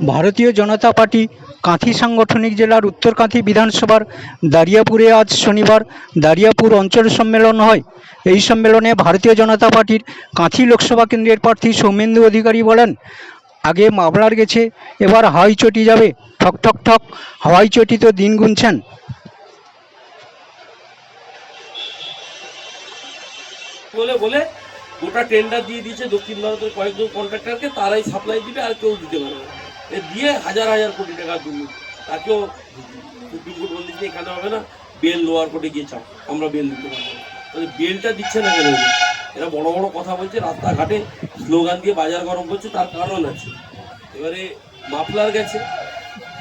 ভারতীয় জনতা পার্টি কাঁথি সাংগঠনিক জেলার উত্তর কাঁথি বিধানসভার দারিয়াপুরে আজ শনিবার দারিয়াপুর অঞ্চল সম্মেলন হয়। এই সম্মেলনে ভারতীয় জনতা পার্টির কাঁথি লোকসভা কেন্দ্রের প্রার্থী সৌমেন্দু অধিকারী বলেন, আগে মামলার গেছে, এবার হাওয়াই চটি যাবে। ঠক ঠক ঠক, হাওয়াই চটি তো দিন গুনছেন। বলে বলে, গোটা টেন্ডার দিয়ে দিয়েছে দক্ষিণ ভারতের কয়েকজন কন্ট্রাক্টরকে তারাই সাপ্লাই দিবে আর কেউ দিতে পারবে এ দিয়ে হাজার হাজার কোটি টাকা দুর্নীতি তাকেও সুপ্রিম কোর্ট বলে দিচ্ছে এখানে হবে না, বেল লোয়ার কোর্টে গিয়ে চাও আমরা বেল দিতে পারব তাহলে বেলটা দিচ্ছে না কেন? এরা? বড় বড় কথা বলছে, রাস্তাঘাটে স্লোগান দিয়ে বাজার গরম করছে, তার কারণ আছে। এবারে মাফলার গেছে,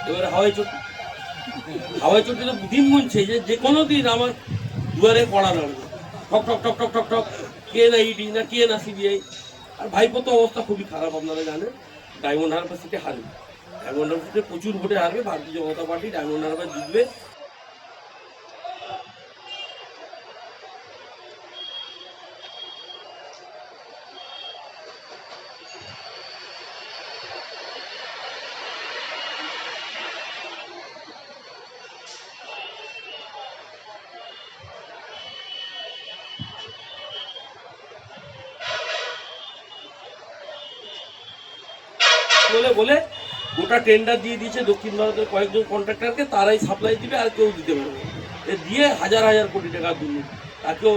এবারে হাওয়াই চটি। হাওয়াই চটি তো দিন গুনছে যে যে কোনো দিন আমার দুয়ারে পড়া দাঁড়াবে ঠক ঠক ঠক ঠক ঠক ঠক, কে না ইডি না, কে না সিবিআই আর ভাইপো তো অবস্থা খুবই খারাপ, আপনারা জানেন। ডায়মন্ড হারবার সিটে হারবে। ডায়মন্ড হারবার সিটে প্রচুর ভোটে হারবে, ভারতীয় জনতা পার্টি ডায়মন্ড হারবার জিতবে। বলে বলে গোটা টেন্ডার দিয়ে দিয়েছে দক্ষিণ ভারতের কয়েকজন কন্ট্রাক্টরকে তারাই সাপ্লাই দিবে আর কেউ দিতে পারবে এ দিয়ে হাজার হাজার কোটি টাকা দুর্নীতি। তাকেও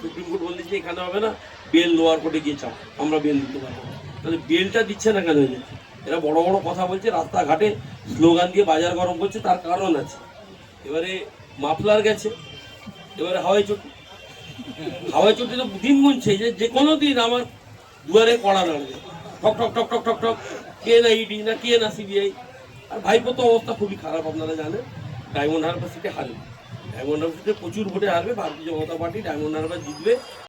সুপ্রিম কোর্ট বলে দিচ্ছে এখানে হবে না, বেল লোয়ার কোর্টে গিয়ে চাও আমরা বেল দিতে পারব তাহলে বেলটা দিচ্ছে না কেন এরা? বড় বড় কথা বলছে, রাস্তাঘাটে স্লোগান দিয়ে বাজার গরম করছে, তার কারণ আছে। এবারে মাফলার গেছে, এবারে হাওয়াই চটি। হাওয়াই চটি তো দিন গুনছে, যে যে কোনো দিন আমার দুয়ারে পড়া দাঁড়াবে ঠক ঠক ঠক ঠক ঠক ঠক। কে না ইডি না কে না সিবিআই আর ভাইপো তো অবস্থা খুবই খারাপ, আপনারা জানেন। ডায়মন্ড হারবার সিটে হারবে। ডায়মন্ড হারবার সিটে প্রচুর ভোটে হারবে, ভারতীয় জনতা পার্টি ডায়মন্ড হারবার জিতবে।